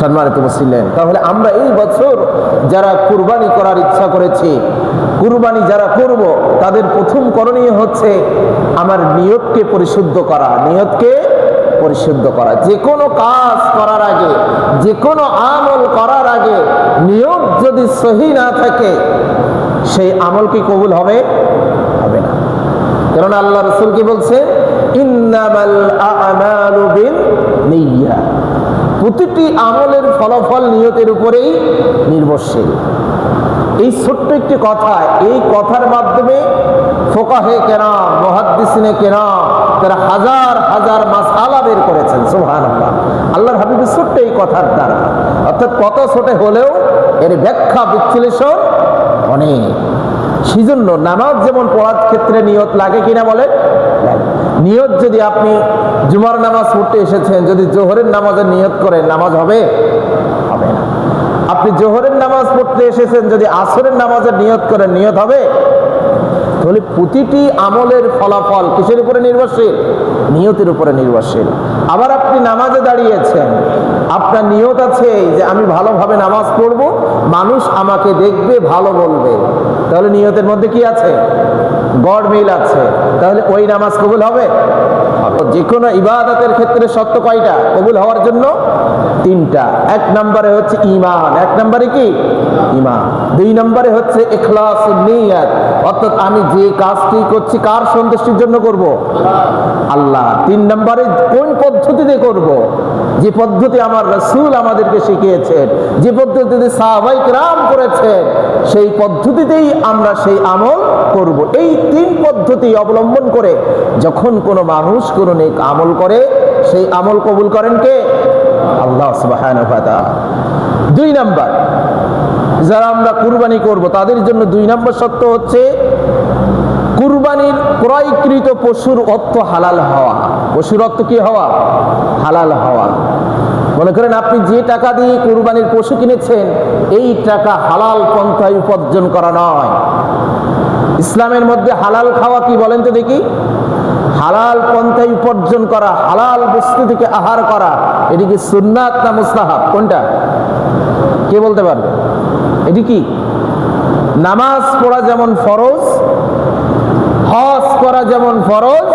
সম্মানিত মুসলিম তাহলে আমরা এই বছর যারা কুরবানি করার ইচ্ছা করেছি, কুরবানি যারা করব, তাদের প্রথম করণীয় হচ্ছে আমার নিয়তকে পরিশুদ্ধ করা, নিয়তকে পরিশুদ্ধ করা। যে কোনো কাজ করার আগে, যে কোনো আমল করার আগে নিয়ত যদি সহি না থাকে, সেই আমল কি কবুল হবে? হবে না। কারণ আল্লাহ রসুল কি বলছে ইন্নামাল আমালু বিন নিয়্যা। প্রতিটি আমলের ফলাফল নিয়তের উপরেই নির্ভরশীল। এই ছোট্ট একটি কথা, এই কথার মাধ্যমে ফোকাহে কেনা মহাদ্দিসিনে কেনা তারা হাজার হাজার মাসালা বের করেছেন সোহান আল্লাহ আল্লাহর হাবিবের ছোট্ট এই কথার দ্বারা। অর্থাৎ কত ছোটে হলেও এর ব্যাখ্যা, বিশ্লেষণ অনেক। সেই জন্য নামাজ যেমন পড়ার ক্ষেত্রে নিয়ত লাগে কিনা বলে লাগে। নিয়ত যদি আপনি জুমার নামাজ পড়তে এসেছেন, যদি জোহরের নামাজের নিয়ত করেন, নামাজ হবে? হবে না। আপনি জোহরের নামাজ পড়তে এসেছেন, যদি আসরের নামাজের নিয়ত করেন, নিয়ত হবে? তাহলে প্রতিটি আমলের ফলাফল কিসের উপরে নির্ভরশীল? নিয়তের উপরে নির্ভরশীল। আবার আপনি নামাজে দাঁড়িয়েছেন, আপনার নিয়ত আছে যে আমি ভালোভাবে নামাজ পড়ব, মানুষ আমাকে দেখবে, ভালো বলবে। তাহলে নিয়তের মধ্যে কি আছে? গড় মিল আছে। তাহলে ওই নামাজ কবুল হবে। যে কোনো ইবাদতের ক্ষেত্রে সত্য কয়টা? কবুল হওয়ার জন্য তিনটা। এক নম্বরে হচ্ছে ইমান এক নম্বরে কি? ইমান দুই নম্বরে হচ্ছে ইখলাস নিয়াত। অর্থাৎ আমি যে কাজটি করছি কার সন্তুষ্টির জন্য করব? আল্লাহ। তিন নম্বরে কোন পদ্ধতিতে করব? যে পদ্ধতি আমার রসুল আমাদেরকে শিখিয়েছেন, যে পদ্ধতিতে সাহাবাইক রাম করেছেন, সেই পদ্ধতিতেই আমরা সেই আমল করব। এই তিন পদ্ধতি অবলম্বন করে যখন কোনো মানুষ কোনো নেক আমল করে, সেই আমল কবুল করেন কে? আল্লাহ দুই নাম্বার, যারা আমরা কুরবানি করব, তাদের জন্য দুই নম্বর সত্য হচ্ছে কুরবানির ক্রয়কৃত পশুর অর্থ হালাল হওয়া। পশুর অর্থ কি হওয়া? হালাল হওয়া। মনে করেন আপনি যে টাকা দিয়ে কুরবানির পশু কিনেছেন, এই টাকা হালাল পন্থায় উপার্জন করা নয়। ইসলামের মধ্যে হালাল খাওয়া কি বলেন তো দেখি? হালাল পন্থায় উপার্জন করা, হালাল বস্তু থেকে আহার করা, এটি কি সুন্নাত না মুস্তাহাব? কোনটা? কে বলতে পারবে? এটি কি? নামাজ পড়া যেমন ফরজ হজ করা যেমন ফরজ,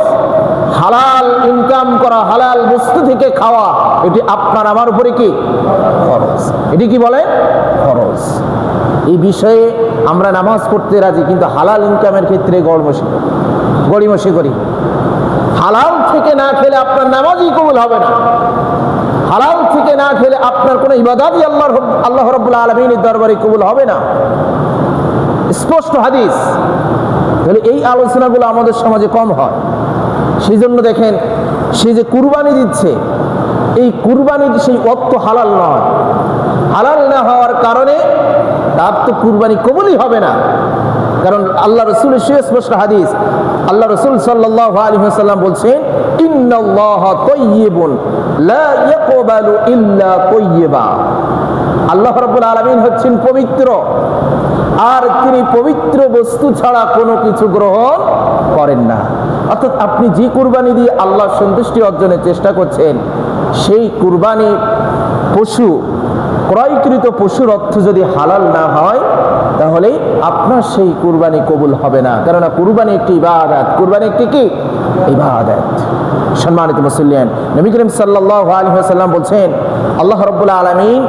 হালাল ইনকাম করা, হালাল বস্তু থেকে খাওয়া, এটি আপনার, আমার উপরে কি? ফরজ। এটি কি বলে? ফরজ। এই বিষয়ে আমরা নামাজ পড়তে রাজি, কিন্তু হালাল ইনকামের ক্ষেত্রে গড়মসি, গড়িমসি করি। হালাল থেকে না খেলে আপনার নামাজই কবুল হবে না। হালাল থেকে না খেলে আপনার কোনো ইবাদাতই আল্লাহর আল্লাহ রব্বুল আলমিনের দরবারে কবুল হবে না। স্পষ্ট হাদিস। তাহলে এই আলোচনাগুলো আমাদের সমাজে কম হয়। সেই জন্য দেখেন, সে যে কুরবানি দিচ্ছে, এই কুরবানির সেই অর্থ হালাল নয়। হালাল না হওয়ার কারণে তার তো কুরবানি কবুলই হবে না। কারণ আল্লাহ রসুলের সুস্পষ্ট হাদিস, আল্লাহ রসুল সাল্লাহ আলী সাল্লাম বলছেন আল্লাহ রাব্বুল আলামিন হচ্ছেন পবিত্র। আর তিনি পবিত্র বস্তু ছাড়া কোনো কিছু গ্রহণ করেন না। অর্থাৎ আপনি যে কুরবানি দিয়ে আল্লাহ সন্তুষ্টি অর্জনের চেষ্টা করছেন, সেই কুরবানি পশু, ক্রয়কৃত পশুর অর্থ যদি হালাল না হয়, তাহলে আপনার সেই কুরবানি কবুল হবে না। কেননা কুরবানি একটি ইবাদত। কুরবানি একটি কি? ইবাদত। সম্মানিত মুসলিয়ান নবী করিম সাল্লাল্লাহু আলাইহি বলছেন, আল্লাহ রাব্বুল আলামিন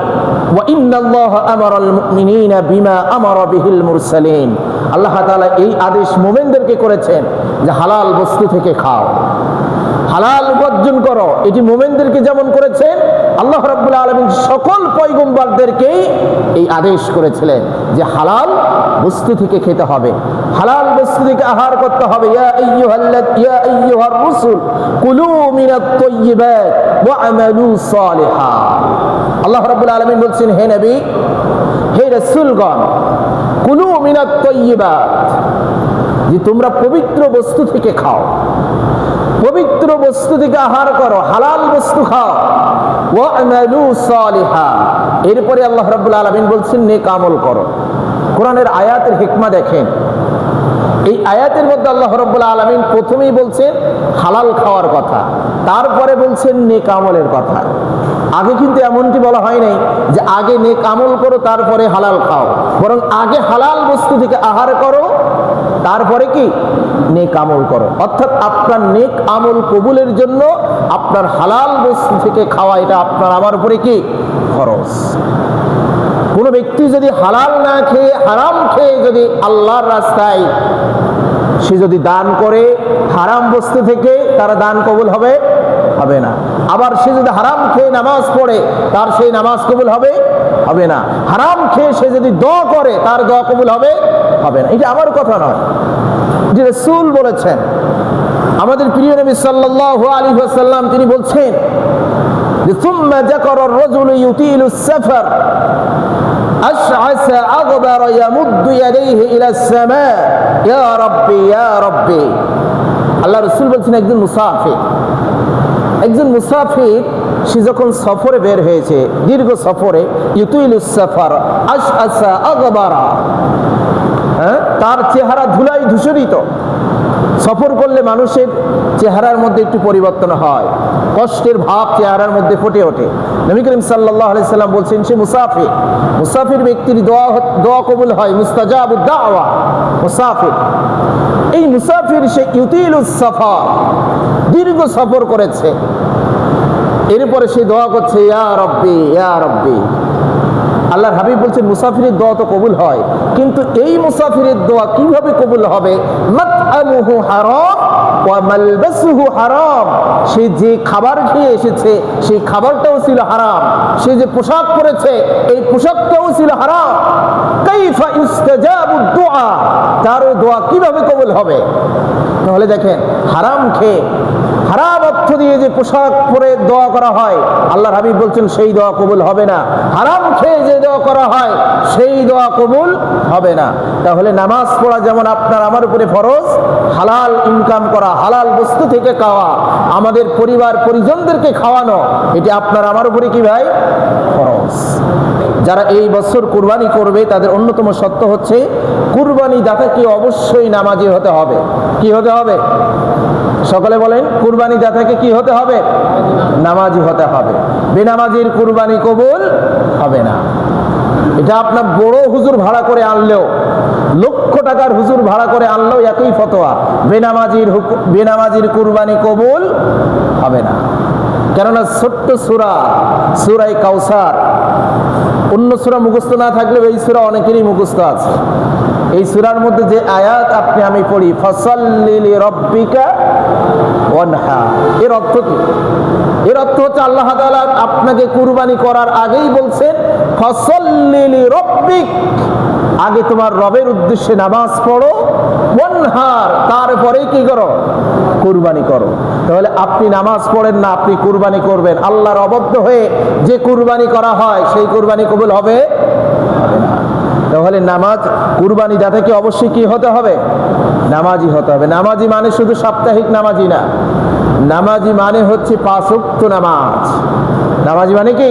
আল্লাহ তাআলা এই আদেশ মোমেনদেরকে করেছেন যে হালাল বস্তু থেকে খাও। হালাল উপার্জন করো। এটি মোমেনদেরকে যেমন করেছেন, আল্লাহ রাব্বুল আলমিন সকল পয়গম্বরদেরকেই এই আদেশ করেছিলেন যে হালাল বস্তু থেকে খেতে হবে। হালাল বস্তু থেকে আহার করতে হবে। ইয়া ওয়া আমালু আল্লাহ রাব্বুল আলামিন বলছেন, হে নবী, হে রাসূলগণ, কুলু মিনাত যে তোমরা পবিত্র বস্তু থেকে খাও। পবিত্র বস্তু থেকে আহার করো, হালাল বস্তু খাও। ওয়ামালু সালিহা। এরপরে আল্লাহ রাব্বুল আলামিন বলছেন, নেক আমল করো। কোরআনের আয়াতের হিকমা দেখেন। এই আয়াতের মধ্যে আল্লাহ রাব্বুল আলামিন প্রথমেই বলছেন, হালাল খাওয়ার কথা। তারপরে বলছেন, নেক আমলের কথা। আগে কিন্তু এমনটি বলা হয় নাই যে আগে নেক আমল করো, তারপরে হালাল খাও। বরং আগে হালাল বস্তু থেকে আহার করো, তারপরে কি? নেক আমল করো। অর্থাৎ আপনার নেক আমল কবুলের জন্য আপনার হালাল বস্তু থেকে খাওয়া, এটা আপনার, আমার উপরে কি? খরচ কোনো ব্যক্তি যদি হালাল না খেয়ে, হারাম খেয়ে যদি আল্লাহর রাস্তায় সে যদি দান করে, হারাম বস্তু থেকে তার দান কবুল হবে? হবে না। আবার সে যদি হারাম খেয়ে নামাজ পড়ে, তার সেই নামাজ কবুল হবে? হবে না। হারাম খেয়ে সে যদি দ করে, তার দ কবুল হবে? হবে না। এটা আমার কথা নয়। যে রসুল বলেছেন, আমাদের প্রিয় নবী সাল্লাহ আলী সাল্লাম তিনি বলছেন যে, সুম্মা জাকর রজুল ইউতিল সফর। أشعث أغبر يمد يديه إلى السماء يا ربي يا ربي আল্লাহ রসুল বলছেন একজন মুসাফির একজন মুসাফির সে যখন সফরে বের হয়েছে দীর্ঘ সফরে ইউতুইল সফর আশ আসা আগবারা হ্যাঁ তার চেহারা ধুলাই ধূসরিত সফর করলে মানুষের চেহারার মধ্যে একটু পরিবর্তন হয়। কষ্টের ভাব চেহারার মধ্যে ফুটে ওঠে। নবী করিম সাল্লাহ সাল্লাম বলছেন, সে মুসাফির। মুসাফির ব্যক্তির দোয়া দোয়া কবুল হয়, মুস্তাজাব দাওয়া, মুসাফির। এই মুসাফির সে ইউতিল সফর, দীর্ঘ সফর করেছে। এরপরে সে দোয়া করছে, ইয়া রব্বি ইয়া রব্বি। আল্লাহর হাবিব বলছেন মুসাফিরের দোয়া তো কবুল হয়। কিন্তু এই মুসাফিরের দোয়া কীভাবে কবুল হবে? হারাম হারাম। সে যে খাবার খেয়ে এসেছে, সেই খাবারটাও ছিল হারাম। সে যে পোশাক পরেছে, এই পোশাকটাও ছিল হারাম। কাইফা ইস্তাজাবু দুআ তার দোয়া কীভাবে কবুল হবে? তাহলে দেখেন, হারাম খেয়ে হারাম অর্থ দিয়ে যে পোশাক পরে দোয়া করা হয় আল্লাহ হাবিব বলছেন, সেই দোয়া কবুল হবে না। হারাম খেয়ে যে দোয়া করা হয়, সেই দোয়া কবুল হবে না। তাহলে নামাজ পড়া যেমন আপনার, আমার উপরে ফরজ, হালাল ইনকাম করা, হালাল বস্তু থেকে খাওয়া, আমাদের পরিবার পরিজনদেরকে খাওয়ানো, এটি আপনার, আমার উপরে কি ভাই? ফরজ। যারা এই বছর কুরবানি করবে, তাদের অন্যতম সত্য হচ্ছে, কুরবানি দাতাকে অবশ্যই নামাজি হতে হবে। কি হতে হবে? সকলে বলেন কুরবানি যা থেকে কি হতে হবে? নামাজি হতে হবে। বেনামাজির কুরবানি কবুল হবে না। এটা আপনার বড় হুজুর ভাড়া করে আনলেও, লক্ষ টাকার হুজুর ভাড়া করে আনলেও একই ফতোয়া। বেনামাজির বেনামাজির কুরবানি কবুল হবে না। কেননা ছোট্ট সুরা, সুরাই কাউসার। অন্য সুরা মুখস্থ না থাকলেও এই সুরা অনেকেরই মুখস্থ আছে। এই সুরার মধ্যে যে আয়াত আপনি আমি পড়ি ফসল্লিলি রব্বিকা এর অর্থ কি? এর অর্থ হচ্ছে আল্লাহ আপনাকে কুরবানি করার আগেই বলছেন ফসল্লিলি রব্বিক আগে তোমার রবের উদ্দেশ্যে নামাজ পড়ো, ওয়ানহার তারপরে কি করো? কুরবানি করো। তাহলে আপনি নামাজ পড়েন না, আপনি কুরবানি করবেন। আল্লাহর অবদ্ধ হয়ে যে কুরবানি করা হয়, সেই কুরবানি কবুল হবে তাহলে নামাজ কুরবানি যাতে কি অবশ্যই কি হতে হবে? নামাজি হতে হবে। নামাজি মানে শুধু সাপ্তাহিক নামাজি না। নামাজি মানে হচ্ছে পাঁচক্ত নামাজ। নামাজি মানে কি?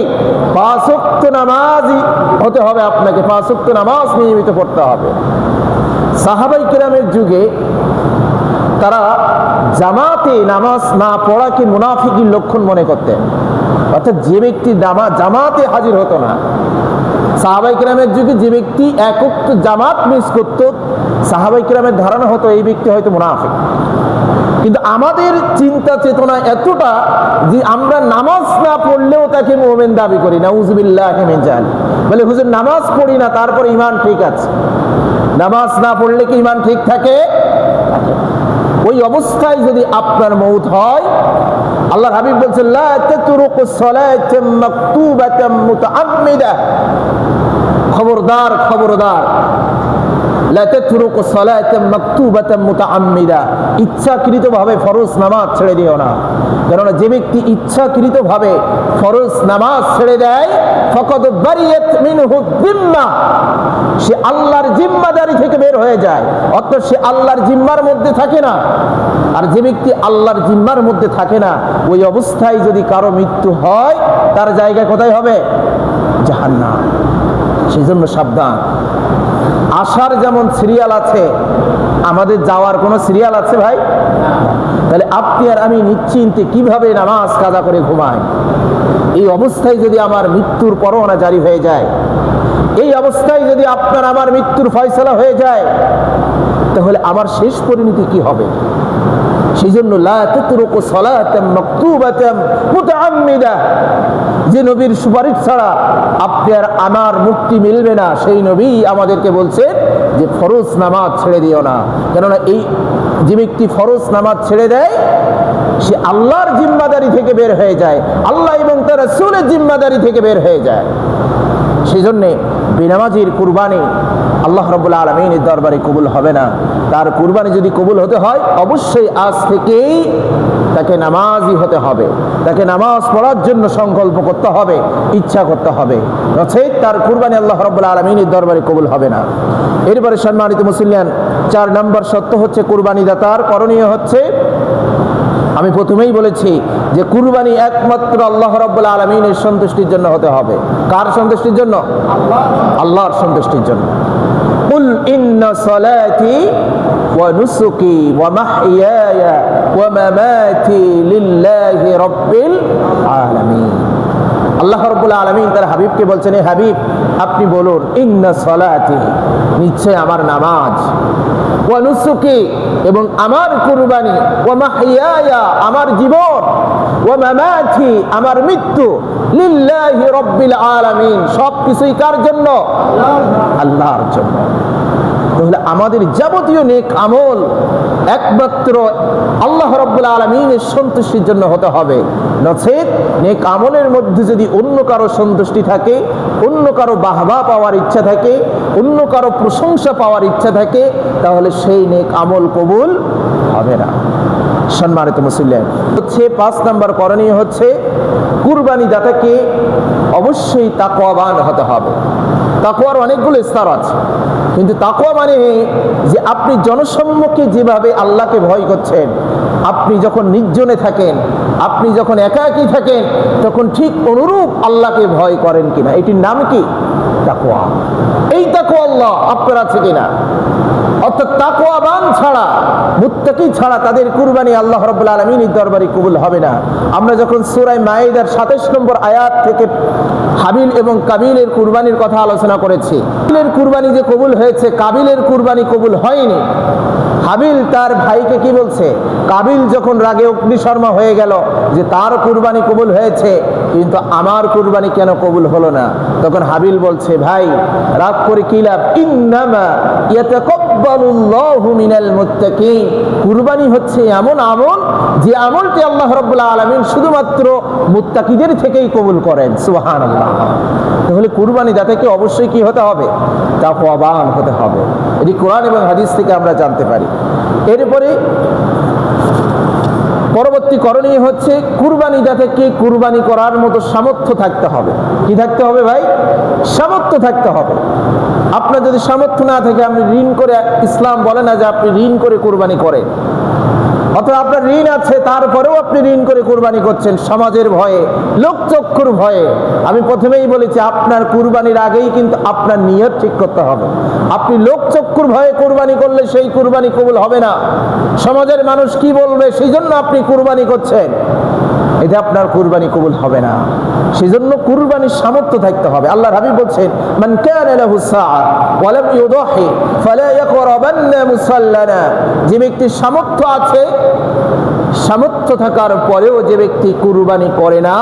পাঁচক্ত নামাজি হতে হবে আপনাকে। পাঁচক্ত নামাজ নিয়মিত পড়তে হবে। সাহাবাই কিরামের যুগে তারা জামাতে নামাজ না পড়াকে মুনাফিকির লক্ষণ মনে করতেন। অর্থাৎ যে ব্যক্তি জামাতে হাজির হতো না সাহাবাই কিরামের যুগে যে ব্যক্তি একক জামাত মিস করত, সাহাবাই কিরামের ধারণা হতো এই ব্যক্তি হয়তো মুনাফিক। কিন্তু আমাদের চিন্তা চেতনা এতটা যে আমরা নামাজ না পড়লেও তাকে মোমেন দাবি করি না উজবিল্লাহ বলে, হুজুর, নামাজ পড়ি না, তারপর ইমান ঠিক আছে। নামাজ না পড়লে কি ইমান ঠিক থাকে? ওই অবস্থায় যদি আপনার মৌত হয় আল্লাহ হাবিব বলছেন খবরদার খবরদার। ইচ্ছাকৃতভাবে ফরজ নামাজ ছেড়ে দিও না। কেননা যে ব্যক্তি ইচ্ছাকৃতভাবে ফরজ নামাজ ছেড়ে দেয় যিম্মা। সে আল্লাহর জিম্মাদারি থেকে বের হয়ে যায়। অর্থাৎ সে আল্লাহর জিম্মার মধ্যে থাকে না। আর যে ব্যক্তি আল্লাহর জিম্মার মধ্যে থাকে না, ওই অবস্থায় যদি কারও মৃত্যু হয়, তার জায়গা কোথায় হবে? জাহান্নাম। সেজন্য সাবধান। আসার যেমন সিরিয়াল আছে, আমাদের যাওয়ার কোনো সিরিয়াল আছে ভাই? তাহলে আপনি আর আমি নিশ্চিন্তে কীভাবে নামাজ কাজা করে ঘুমাই? এই অবস্থায় যদি আমার মৃত্যুর পরোয়ানা জারি হয়ে যায়, এই অবস্থায় যদি আপনার আমার মৃত্যুর ফয়সলা হয়ে যায়, তাহলে আমার শেষ পরিণতি কি হবে? সেই জন্য লা তাতরুকু সালাতাম মাকতুবাতাম মুতাআম্মিদা। যে নবীর সুপারিশ ছাড়া আপনার আমার মুক্তি মিলবে না, সেই নবী আমাদেরকে বলছেন যে ফরজ নামাজ ছেড়ে দিও না। কেননা এই যে ব্যক্তি ফরজ নামাজ ছেড়ে দেয়, সে আল্লাহর জিম্মাদারি থেকে বের হয়ে যায়। আল্লাহ এবং তার রাসূলের জিম্মাদারি থেকে বের হয়ে যায়। সেই জন্যে বেনামাজির কুরবানি আল্লাহ রবুল্লা আলমিনের দরবারে কবুল হবে না। তার কুরবানি যদি কবুল হতে হয়, অবশ্যই আজ থেকেই তাকে নামাজি হতে হবে। তাকে নামাজ পড়ার জন্য সংকল্প করতে হবে, ইচ্ছা করতে হবে। নচেত তার কুরবানি আল্লাহ রবুল্লা আলমিনের দরবারে কবুল হবে না। এরপরে সম্মানিত মুসলিয়ান চার নম্বর সত্য হচ্ছে কুরবানি দাতার করণীয় হচ্ছে আমি প্রথমেই বলেছি যে কুরবানি একমাত্র আল্লাহ রব্বুল আলমিনের সন্তুষ্টির জন্য হতে হবে। কার সন্তুষ্টির জন্য? আল্লাহর সন্তুষ্টির জন্য। আলামিন। আল্লাহ রব্বুল আলমিন তার হাবিবকে বলছেন, এ হাবিব, আপনি বলুন, ইন্না সলাতি, নিশ্চয় আমার নামাজ, ওয়া নুসুকি, এবং আমার কুরবানি, ওয়া মাহইয়ায়া, আমার জীবন, ওয়া মামাতি, আমার মৃত্যু, লিল্লাহি রাব্বিল আলামিন। সব কিছুই কার জন্য? আল্লাহর জন্য। তাহলে আমাদের যাবতীয় নেক আমল একমাত্র আল্লাহ রব্বুল আলমিনের সন্তুষ্টির জন্য হতে হবে। নচেত নেক আমলের মধ্যে যদি অন্য কারও সন্তুষ্টি থাকে, অন্য কারও বাহবা পাওয়ার ইচ্ছা থাকে, অন্য কারও প্রশংসা পাওয়ার ইচ্ছা থাকে, তাহলে সেই নেক আমল কবুল হবে না। সম্মানিত মুসলিম হচ্ছে পাঁচ নাম্বার করণীয় হচ্ছে কুরবানি দাতাকে অবশ্যই তাকওয়াবান হতে হবে। তাকওয়ার অনেকগুলো স্তর আছে। কিন্তু তাকওয়া মানে যে আপনি জনসম্মুখে যেভাবে আল্লাহকে ভয় করছেন, আপনি যখন নির্জনে থাকেন, আপনি যখন একা একই থাকেন, তখন ঠিক অনুরূপ আল্লাহকে ভয় করেন কিনা? এটির নাম কি? তাকওয়া। এই তাকওয়া আল্লাহ আপনার আছে কিনা? অর্থাৎ তাকওয়াবান ছাড়া, মুত্তাকি ছাড়া তাদের কুরবানি আল্লাহ রাব্বুল আলামিনের দরবারে কবুল হবে না। আমরা যখন সূরা মাইদার 27 নম্বর আয়াত থেকে হাবিল এবং কাবিলের কুরবানির কথা আলোচনা করেছি। হাবিলের কুরবানি যে কবুল হয়েছে, কাবিলের কুরবানি কবুল হয়নি। হাবিল তার ভাইকে কি বলছে? কাবিল যখন রাগে অগ্নিশর্মা হয়ে গেল যে তার কুরবানি কবুল হয়েছে, কিন্তু আমার কুরবানি কেন কবুল হলো না? তখন হাবিল বলছে, ভাই, রাগ করে কি লাভ? ইন্নামা মুত্তাকিন। কুরবানি হচ্ছে এমন আমল যে আমলটি আল্লাহ রাব্বুল আলামিন শুধুমাত্র মুত্তাকিদের থেকেই কবুল করেন। সুবহানাল্লাহ। তাহলে কুরবানি দাতাকে অবশ্যই কি হতে হবে? তাকওয়াবান হতে হবে। এটি কোরআন এবং হাদিস থেকে আমরা জানতে পারি। এরপরে পরবর্তী করণীয় হচ্ছে কুরবানি দাতাকে কুরবানি করার মতো সামর্থ্য থাকতে হবে। কি থাকতে হবে ভাই? সামর্থ্য থাকতে হবে। আপনার যদি সামর্থ্য না থাকে, আপনি ঋণ করে, ইসলাম বলে না যে আপনি ঋণ করে কুরবানি করেন। অথবা আপনার ঋণ আছে, তারপরেও আপনি ঋণ করে কুরবানি করছেন সমাজের ভয়ে লোকচক্ষুর ভয়ে। আমি প্রথমেই বলেছি, আপনার কুরবানির আগেই কিন্তু আপনার নিয়ত ঠিক করতে হবে। আপনি লোকচক্ষুর ভয়ে কুরবানি করলে সেই কুরবানি কবুল হবে না। সমাজের মানুষ কি বলবে? সেই জন্য আপনি কুরবানি করছেন। এটা আপনার কুরবানি কবুল হবে না। সেজন্য কুরবানির সামর্থ্য থাকতে হবে। আল্লাহ হাবিব বলছেন, মান কানা লাহু সাআ ওয়া লাম ইউদাহি ফালা ইয়াকরাবান্না মুসাল্লানা। যে ব্যক্তির সামর্থ্য আছে, সামর্থ্য থাকার পরেও যে ব্যক্তি কুরবানি করে না,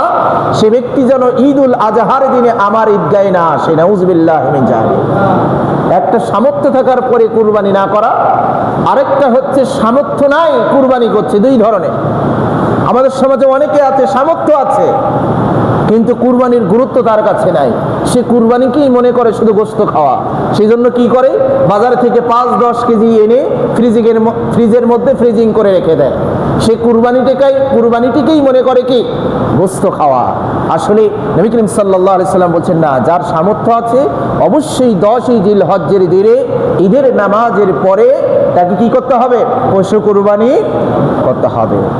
সে ব্যক্তি যেন ঈদুল আজহার দিনে আমার ঈদগাহে না আসে। নাউজুবিল্লাহ একটা সামর্থ্য থাকার পরে কুরবানি না করা, আরেকটা হচ্ছে সামর্থ্য নাই, কুরবানি করছে। দুই ধরনের। আমাদের সমাজে অনেকে আছে, সামর্থ্য আছে কিন্তু কুরবানির গুরুত্ব তার কাছে নাই। সে কুরবানিকেই মনে করে শুধু গোস্ত খাওয়া। সেই জন্য কি করে? বাজার থেকে পাঁচ, দশ কেজি এনে ফ্রিজিংয়ের ফ্রিজের মধ্যে ফ্রিজিং করে রেখে দেয়। সে কুরবানিটাকেই কুরবানিটিকেই মনে করে কি? গোস্ত খাওয়া। আসলে নবী করিম সাল্লাহ আলি সাল্লাম বলছেন, না, যার সামর্থ্য আছে, অবশ্যই দশই জিল হজ্জের দিনে ঈদের নামাজের পরে তাকে কি করতে হবে? পশু কুরবানি করতে হবে।